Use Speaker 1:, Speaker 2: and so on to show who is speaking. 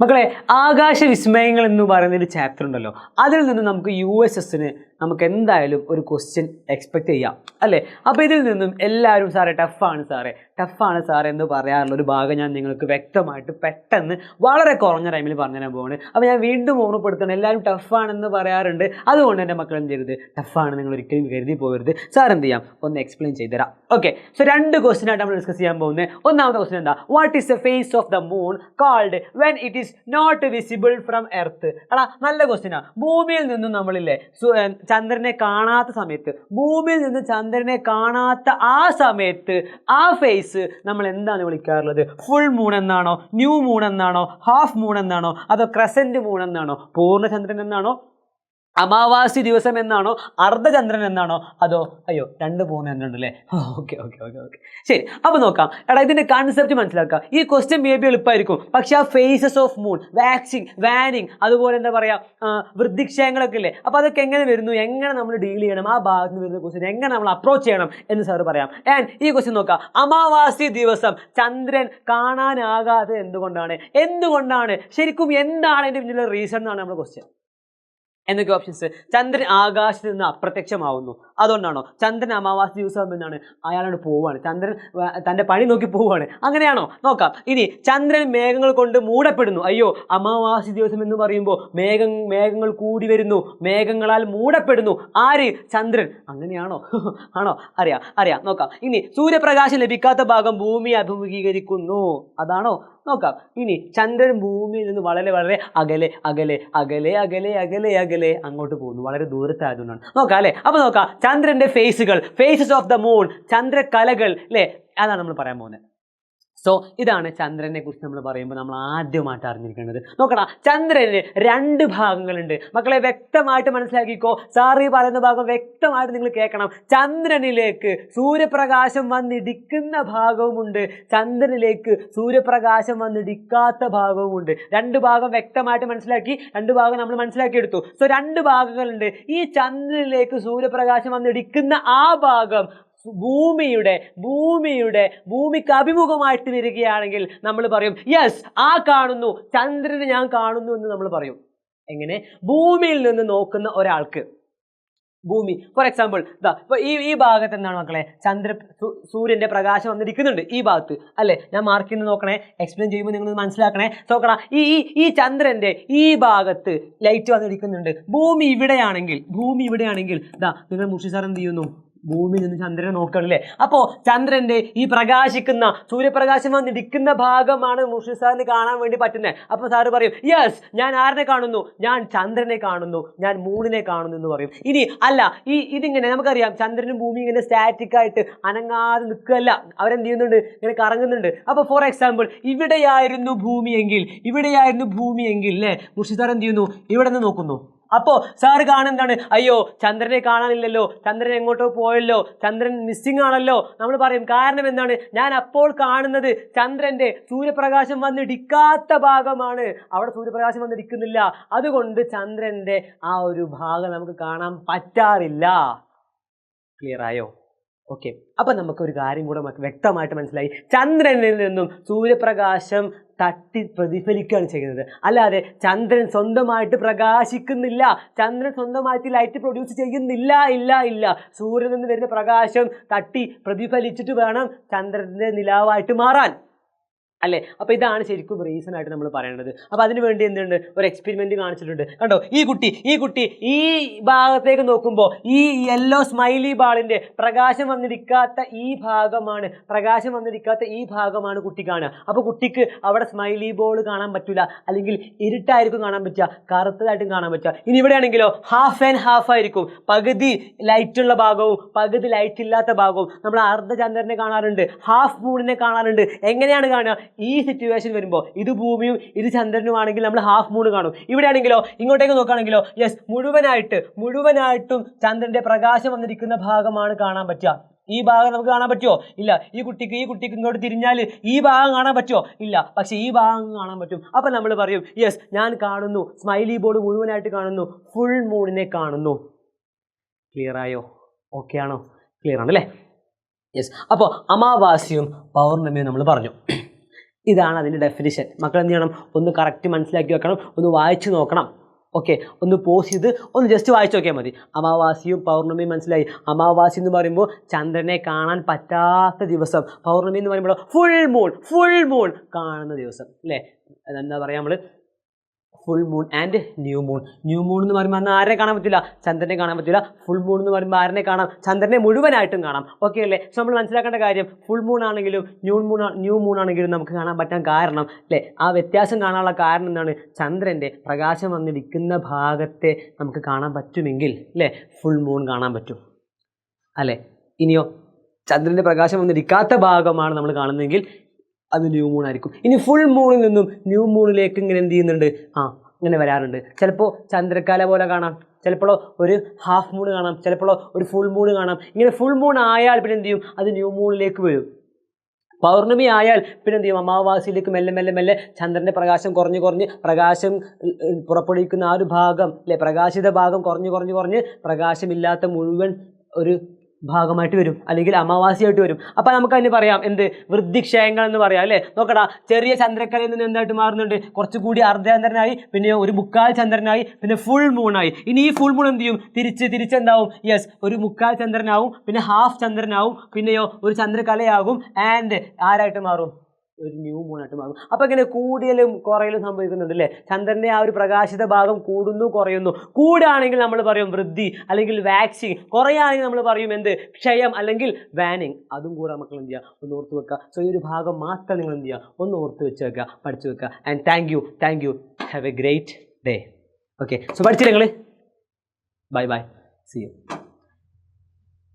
Speaker 1: മക്കളെ ആകാശ വിസ്മയങ്ങൾ എന്ന് പറയുന്ന ഒരു ചാപ്റ്റർ ഉണ്ടല്ലോ. അതിൽ നിന്ന് നമുക്ക് യു എസ് എസിന് നമുക്ക് എന്തായാലും ഒരു ക്വസ്റ്റ്യൻ എക്സ്പെക്ട് ചെയ്യാം. അല്ലേ? അപ്പോൾ ഇതിൽ നിന്നും എല്ലാവരും സാറേ ടഫാണ് സാറേ. ടഫാണ് സാർ എന്ന് പറയാറുള്ള ഒരു ഭാഗം ഞാൻ നിങ്ങൾക്ക് വ്യക്തമായിട്ട് പെട്ടെന്ന് വളരെ കുറഞ്ഞ ടൈമിൽ പറഞ്ഞു തരാൻ പോവാണ്. അപ്പോൾ ഞാൻ വീണ്ടും ഓർമ്മപ്പെടുത്തണം എല്ലാവരും ടഫാണെന്ന് പറയാറുണ്ട്. അതുകൊണ്ട് എന്റെ മക്കൾ എന്ത് ചെയ്യരുത്? ടഫാണ് നിങ്ങൾ ഒരിക്കലും കരുതി പോകരുത്. സാർ എന്ത് ചെയ്യാം? ഒന്ന് എക്സ്പ്ലെയിൻ ചെയ്തുതരാം. ഓക്കെ സോ രണ്ട് ക്വസ്റ്റ്യൻ ആയിട്ട് നമ്മൾ ഡിസ്കസ് ചെയ്യാൻ പോകുന്നത്. ഒന്നാമത്തെ ക്വസ്റ്റ്യൻ എന്താ? What is the phase of the moon called when it is not visible from earth എടാ നല്ല ക്വസ്റ്റിനാണ് ഭൂമിയിൽ നിന്നും നമ്മളില്ലേ ചന്ദ്രനെ കാണാത്ത സമയത്ത് ഭൂമിയിൽ നിന്ന് ചന്ദ്രനെ കാണാത്ത ആ സമയത്ത് ആ ഫേസ് നമ്മൾ എന്താണ് വിളിക്കാറുള്ളത്? ഫുൾ മൂൺ എന്നാണോ? ന്യൂ മൂൺ എന്നാണോ? ഹാഫ് മൂൺ എന്നാണോ? അതോ ക്രസന്റ് മൂൺ എന്നാണോ? പൂർണചന്ദ്രൻ എന്നാണോ? അമാവാസി ദിവസം എന്നാണോ അർദ്ധചന്ദ്രൻ എന്നാണോ അതോ അയ്യോ രണ്ട് മൂന്ന് എന്നുണ്ട് അല്ലേ ഓക്കെ ഓക്കെ ഓക്കെ ഓക്കെ ശരി അപ്പോൾ നോക്കാം. എടാ ഇതിന്റെ കൺസെപ്റ്റ് മനസ്സിലാക്കാം. ഈ ക്വസ്റ്റ്യൻ മേ ബി എളുപ്പമായിരിക്കും പക്ഷേ ആ phases of moon waxing waning അതുപോലെ എന്താ പറയുക വൃദ്ധിക്ഷയങ്ങളൊക്കെ ഇല്ലേ? അപ്പോൾ അതൊക്കെ എങ്ങനെ വരുന്നു? എങ്ങനെ നമ്മൾ ഡീൽ ചെയ്യണം? ആ ഭാഗത്ത് നിന്ന് വരുന്ന ക്വസ്റ്റ്യൻ എങ്ങനെ നമ്മൾ അപ്രോച്ച് ചെയ്യണം എന്ന് സാർ പറയാം. ആൻഡ് ഈ ക്വസ്റ്റ്യൻ നോക്കാം. അമാവാസി ദിവസം ചന്ദ്രൻ കാണാനാകാതെ എന്തുകൊണ്ടാണ്? എന്തുകൊണ്ടാണ്? ശരിക്കും എന്താണ് അതിന്റെ പിന്നിലെ റീസൺ എന്നാണ് നമ്മുടെ ക്വസ്റ്റ്യൻ എന്തൊക്കെ ഓപ്ഷൻസ് ചന്ദ്രൻ ആകാശത്ത് നിന്ന് അപ്രത്യക്ഷമാവുന്നു. അതുകൊണ്ടാണോ? ചന്ദ്രൻ അമാവാസി ദിവസം എന്നാണ് അയാളോട് പോവാണ് ചന്ദ്രൻ തന്റെ പണി നോക്കി പോവുകയാണ് അങ്ങനെയാണോ? നോക്കാം. ഇനി ചന്ദ്രൻ മേഘങ്ങൾ കൊണ്ട് മൂടപ്പെടുന്നു. അയ്യോ അമാവാസി ദിവസം എന്ന് പറയുമ്പോൾ മേഘം മേഘങ്ങൾ കൂടി വരുന്നു. മേഘങ്ങളാൽ മൂടപ്പെടുന്നു. ആര്? ചന്ദ്രൻ. അങ്ങനെയാണോ? ആണോ? അറിയാം അറിയാം. നോക്കാം. ഇനി സൂര്യപ്രകാശം ലഭിക്കാത്ത ഭാഗം ഭൂമി അഭിമുഖീകരിക്കുന്നു. അതാണോ? നോക്കാം. ഇനി ചന്ദ്രൻ ഭൂമിയിൽ നിന്ന് വളരെ വളരെ അകലെ അകലെ അകലെ അകലെ അകലെ അകലെ അങ്ങോട്ട് പോകുന്നു. വളരെ ദൂരത്തായതുകൊണ്ടാണ്. നോക്കാം അല്ലേ? അപ്പോൾ നോക്കാം. ചന്ദ്രന്റെ ഫേസുകൾ ഫേസസ് ഓഫ് ദ മൂൺ ചന്ദ്രകലകൾ അല്ലേ? അതാണ് നമ്മൾ പറയാൻ പോകുന്നത്. സോ ഇതാണ് ചന്ദ്രനെ കുറിച്ച് നമ്മൾ പറയുമ്പോൾ നമ്മൾ ആദ്യമായിട്ട് അറിഞ്ഞിരിക്കേണ്ടത്. നോക്കടാ ചന്ദ്രന് രണ്ട് ഭാഗങ്ങളുണ്ട്. മക്കളെ വ്യക്തമായിട്ട് മനസ്സിലാക്കിക്കോ. സാർ ഈ പറയുന്ന ഭാഗം വ്യക്തമായിട്ട് നിങ്ങൾ കേൾക്കണം. ചന്ദ്രനിലേക്ക് സൂര്യപ്രകാശം വന്നിടിക്കുന്ന ഭാഗവുമുണ്ട്. ചന്ദ്രനിലേക്ക് സൂര്യപ്രകാശം വന്നിടിക്കാത്ത ഭാഗവുമുണ്ട്. രണ്ട് ഭാഗം വ്യക്തമായിട്ട് മനസ്സിലാക്കി രണ്ട് ഭാഗം നമ്മൾ മനസ്സിലാക്കിയെടുത്തു. സോ രണ്ട് ഭാഗങ്ങളുണ്ട്. ഈ ചന്ദ്രനിലേക്ക് സൂര്യപ്രകാശം വന്നിടിക്കുന്ന ആ ഭാഗം ഭൂമിയുടെ ഭൂമിയുടെ ഭൂമിക്ക് അഭിമുഖമായിട്ട് വരികയാണെങ്കിൽ നമ്മൾ പറയും യെസ് ആ കാണുന്നു ചന്ദ്രനെ ഞാൻ കാണുന്നു എന്ന് നമ്മൾ പറയും. എങ്ങനെ? ഭൂമിയിൽ നിന്ന് നോക്കുന്ന ഒരാൾക്ക്. ഭൂമി ഫോർ എക്സാമ്പിൾ ഇതാ ഇപ്പൊ ഈ ഈ ഭാഗത്ത് എന്താണ് മക്കളെ? ചന്ദ്ര സൂര്യന്റെ പ്രകാശം വന്നിരിക്കുന്നുണ്ട് ഈ ഭാഗത്ത് അല്ലേ? ഞാൻ മാർക്ക് ചെയ്ത് നോക്കണേ എക്സ്പ്ലെയിൻ ചെയ്യുമ്പോൾ നിങ്ങൾ മനസ്സിലാക്കണേ. നോക്കണ ഈ ഈ ഈ ചന്ദ്രന്റെ ഈ ഭാഗത്ത് ലൈറ്റ് വന്നിരിക്കുന്നുണ്ട്. ഭൂമി ഇവിടെയാണെങ്കിൽ ഭൂമി ഇവിടെയാണെങ്കിൽ ഇതാ നിങ്ങൾ മുഷി സാർ എന്ത് ചെയ്യുന്നു? ഭൂമിയിൽ നിന്ന് ചന്ദ്രനെ നോക്കണല്ലേ അപ്പോൾ ചന്ദ്രന്റെ ഈ പ്രകാശിക്കുന്ന സൂര്യപ്രകാശം വന്നിരിക്കുന്ന ഭാഗമാണ് മുർഷി സാറിന് കാണാൻ വേണ്ടി പറ്റുന്നത്. അപ്പോൾ സാറ് പറയും യെസ് ഞാൻ ആരിനെ കാണുന്നു? ഞാൻ ചന്ദ്രനെ കാണുന്നു. ഞാൻ മൂണിനെ കാണുന്നു എന്ന് പറയും. ഇനി അല്ല ഈ ഇതിങ്ങനെ നമുക്കറിയാം ചന്ദ്രനും ഭൂമി ഇങ്ങനെ സ്റ്റാറ്റിക് ആയിട്ട് അനങ്ങാതെ നിൽക്കുകയല്ല. അവരെന്ത് ചെയ്യുന്നുണ്ട്? ഇങ്ങനെ കറങ്ങുന്നുണ്ട്. അപ്പോൾ ഫോർ എക്സാമ്പിൾ ഇവിടെയായിരുന്നു ഭൂമിയെങ്കിൽ ഇവിടെയായിരുന്നു ഭൂമിയെങ്കിൽ അല്ലേ മുർഷി സാർ എന്ത് ചെയ്യുന്നു? ഇവിടെ നിന്ന് നോക്കുന്നു. അപ്പോ സാർ കാണുന്നതാണ് അയ്യോ ചന്ദ്രനെ കാണാനില്ലല്ലോ ചന്ദ്രൻ എങ്ങോട്ടോ പോയല്ലോ ചന്ദ്രൻ മിസ്സിംഗ് ആണല്ലോ. നമ്മൾ പറയും കാരണം എന്താണ്? ഞാൻ അപ്പോൾ കാണുന്നത് ചന്ദ്രന്റെ സൂര്യപ്രകാശം വന്നിടിക്കാത്ത ഭാഗമാണ്. അവിടെ സൂര്യപ്രകാശം വന്നിടിക്കുന്നില്ല അതുകൊണ്ട് ചന്ദ്രന്റെ ആ ഒരു ഭാഗം നമുക്ക് കാണാൻ പറ്റാറില്ല. ക്ലിയർ ആയോ? ഓക്കെ അപ്പൊ നമുക്ക് ഒരു കാര്യം കൂടെ വ്യക്തമായിട്ട് മനസ്സിലായി. ചന്ദ്രനിൽ നിന്നും സൂര്യപ്രകാശം തട്ടി പ്രതിഫലിക്കുകയാണ് ചെയ്യുന്നത്. അല്ലാതെ ചന്ദ്രൻ സ്വന്തമായിട്ട് പ്രകാശിക്കുന്നില്ല. ചന്ദ്രൻ സ്വന്തമായിട്ട് ലൈറ്റ് പ്രൊഡ്യൂസ് ചെയ്യുന്നില്ല ഇല്ല ഇല്ല. സൂര്യനിൽ നിന്ന് വരുന്ന പ്രകാശം തട്ടി പ്രതിഫലിച്ചിട്ട് വേണം ചന്ദ്രന്റെ നിലാവായിട്ട് മാറാൻ. അല്ലേ? അപ്പോൾ ഇതാണ് ശരിക്കും റീസൺ ആയിട്ട് നമ്മൾ പറയേണ്ടത് അപ്പോൾ അതിന് വേണ്ടി എന്തുണ്ട്? ഒരു എക്സ്പെരിമെന്റ് കാണിച്ചിട്ടുണ്ട്. കണ്ടോ? ഈ കുട്ടി ഈ കുട്ടി ഈ ഭാഗത്തേക്ക് നോക്കുമ്പോൾ ഈ യെല്ലോ സ്മൈലി ബാളിന്റെ പ്രകാശം വന്നിരിക്കാത്ത ഈ ഭാഗമാണ് പ്രകാശം വന്നിരിക്കാത്ത ഈ ഭാഗമാണ് കുട്ടി കാണുക. അപ്പോൾ കുട്ടിക്ക് അവിടെ സ്മൈലി ബോൾ കാണാൻ പറ്റില്ല അല്ലെങ്കിൽ ഇരുട്ടായിരിക്കും കാണാൻ പറ്റുക. കറുത്തതായിട്ടും കാണാൻ പറ്റുക. ഇനി ഇവിടെയാണെങ്കിലോ ഹാഫ് ആൻഡ് ഹാഫ് ആയിരിക്കും. പകുതി ലൈറ്റ് ഉള്ള ഭാഗവും പകുതി ലൈറ്റ് ഇല്ലാത്ത ഭാഗവും. നമ്മൾ അർദ്ധചന്ദ്രനെ കാണാറുണ്ട്. ഹാഫ് മൂണിനെ കാണാറുണ്ട്. എങ്ങനെയാണ് കാണുക? ഈ സിറ്റുവേഷൻ വരുമ്പോൾ ഇത് ഭൂമിയും ഇത് ചന്ദ്രനുമാണെങ്കിൽ നമ്മൾ ഹാഫ് മൂൺ കാണും. ഇവിടെയാണെങ്കിലോ ഇങ്ങോട്ടേക്ക് നോക്കുകയാണെങ്കിലോ യെസ് മുഴുവനായിട്ട് മുഴുവനായിട്ടും ചന്ദ്രന്റെ പ്രകാശം വന്നിരിക്കുന്ന ഭാഗമാണ് കാണാൻ പറ്റുക. ഈ ഭാഗം നമുക്ക് കാണാൻ പറ്റുമോ ഇല്ല. ഈ കുട്ടിക്ക് ഈ കുട്ടിക്ക് ഇങ്ങോട്ട് തിരിഞ്ഞാൽ ഈ ഭാഗം കാണാൻ പറ്റുമോ ഇല്ല. പക്ഷേ ഈ ഭാഗം കാണാൻ പറ്റും. അപ്പം നമ്മൾ പറയും യെസ് ഞാൻ കാണുന്നു. സ്മൈലി ബോർഡ് മുഴുവനായിട്ട് കാണുന്നു. ഫുൾ മൂണിനെ കാണുന്നു. ക്ലിയർ ആയോ? ഓക്കെ ആണോ? ക്ലിയർ ആണ് യെസ് അപ്പോൾ അമാവാസ്യവും പൗർണമിയും നമ്മൾ പറഞ്ഞു. ഇതാണ് അതിന്റെ ഡെഫിനിഷൻ മക്കൾ എന്ത് ചെയ്യണം? ഒന്ന് കറക്റ്റ് മനസ്സിലാക്കി വെക്കണം ഒന്ന് വായിച്ചു നോക്കണം. ഓക്കെ ഒന്ന് പോസ് ചെയ്ത് ഒന്ന് ജസ്റ്റ് വായിച്ചു നോക്കിയാൽ മതി. അമാവാസിയും പൗർണമിയും മനസ്സിലായി. അമാവാസി എന്ന് പറയുമ്പോൾ ചന്ദ്രനെ കാണാൻ പറ്റാത്ത ദിവസം. പൗർണമി എന്ന് പറയുമ്പോൾ ഫുൾ മൂൺ ഫുൾ മൂൺ കാണുന്ന ദിവസം. അല്ലേ? എന്താ പറയുക നമ്മൾ full moon and new moon new moon എന്ന് പറയുമ്പോൾ അന്ന് ആരെ കാണാൻ പറ്റില്ല? ചന്ദ്രനെ കാണാൻ പറ്റില്ല. ഫുൾ മൂൺ എന്ന് പറയുമ്പോൾ ആരനെ കാണാം? ചന്ദ്രനെ മുഴുവനായിട്ടും കാണാം. ഓക്കെ അല്ലേ? സോ നമ്മൾ മനസ്സിലാക്കേണ്ട കാര്യം ഫുൾ മൂൺ ആണെങ്കിലും ന്യൂ മൂൺ ന്യൂ മൂൺ ആണെങ്കിലും നമുക്ക് കാണാൻ പറ്റാൻ കാരണം അല്ലേ? ആ വ്യത്യാസം കാണാനുള്ള കാരണം എന്താണ്? ചന്ദ്രന്റെ പ്രകാശം വന്നിരിക്കുന്ന ഭാഗത്തെ നമുക്ക് കാണാൻ പറ്റുമെങ്കിൽ അല്ലേ? ഫുൾ മൂൺ കാണാൻ പറ്റും. അല്ലേ? ഇനിയോ ചന്ദ്രന്റെ പ്രകാശം വന്നിരിക്കാത്ത ഭാഗമാണ് നമ്മൾ കാണുന്നതെങ്കിൽ അത് ന്യൂ മൂൺ ആയിരിക്കും. ഇനി ഫുൾ മൂണിൽ നിന്നും ന്യൂ മൂണിലേക്ക് ഇങ്ങനെ എന്ത് ചെയ്യുന്നുണ്ട്? ആ ഇങ്ങനെ വരാറുണ്ട്. ചിലപ്പോൾ ചന്ദ്രക്കാല പോലെ കാണാം. ചിലപ്പോൾ ഒരു ഹാഫ് മൂൺ കാണാം. ചിലപ്പോൾ ഒരു ഫുൾ മൂൺ കാണാം. ഇങ്ങനെ ഫുൾ മൂൺ ആയാൽ പിന്നെ എന്ത് ചെയ്യും? അത് ന്യൂ മൂണിലേക്ക് വരും. പൗർണമി ആയാൽ പിന്നെ എന്ത് ചെയ്യും? അമാവാസിയിലേക്ക് മെല്ലെ മെല്ലെ മെല്ലെ ചന്ദ്രന്റെ പ്രകാശം കുറഞ്ഞ് കുറഞ്ഞ് പ്രകാശം പുറപ്പെടുവിക്കുന്ന ആ ഒരു ഭാഗം അല്ലെ? പ്രകാശിത ഭാഗം കുറഞ്ഞ് കുറഞ്ഞ് കുറഞ്ഞ് പ്രകാശമില്ലാത്ത മുഴുവൻ ഒരു ഭാഗമായിട്ട് വരും അല്ലെങ്കിൽ അമാവാസിയായിട്ട് വരും. അപ്പോൾ നമുക്ക് അതിന് പറയാം എന്ത്? വൃദ്ധിക്ഷയങ്ങൾ എന്ന് പറയാം അല്ലേ? നോക്കടാ ചെറിയ ചന്ദ്രക്കലയിൽ നിന്ന് എന്തായിട്ട് മാറുന്നുണ്ട്? കുറച്ചുകൂടി അർദ്ധചന്ദ്രനായി പിന്നെ ഒരു മുക്കാൽ ചന്ദ്രനായി പിന്നെ ഫുൾ മൂണായി ഇനി ഈ ഫുൾ മൂൺ എന്ത് ചെയ്യും? തിരിച്ച് എന്താവും യെസ് ഒരു മുക്കാൽ ചന്ദ്രനാവും പിന്നെ ഹാഫ് ചന്ദ്രനാവും പിന്നെയോ ഒരു ചന്ദ്രകലയാകും ആൻഡ് ആരായിട്ട് മാറും? ഒരു ന്യൂ മൂണായിട്ട് മാറും അപ്പോൾ ഇങ്ങനെ കൂടിയാലും കുറയലും സംഭവിക്കുന്നുണ്ട് അല്ലേ ചന്ദ്രന്റെ ആ ഒരു പ്രകാശിത ഭാഗം കൂടുന്നു കുറയുന്നു. കൂടുകയാണെങ്കിൽ നമ്മൾ പറയും വൃദ്ധി അല്ലെങ്കിൽ വാക്സിൻ കുറയുകയാണെങ്കിൽ നമ്മൾ പറയും എന്ത്? ക്ഷയം അല്ലെങ്കിൽ വാനിങ് അതും കൂടെ മക്കൾ എന്ത് ചെയ്യുക? ഒന്ന് ഓർത്ത് വെക്കുക. സോ ഈ ഒരു ഭാഗം മാത്രം നിങ്ങൾ എന്ത് ചെയ്യുക? ഒന്ന് ഓർത്ത് വെച്ച് വെക്കുക. പഠിച്ചു വെക്കുക. And thank you thank you have a great day okay so പഠിച്ചില്ലേ നിങ്ങൾ ബൈ ബൈ സി യു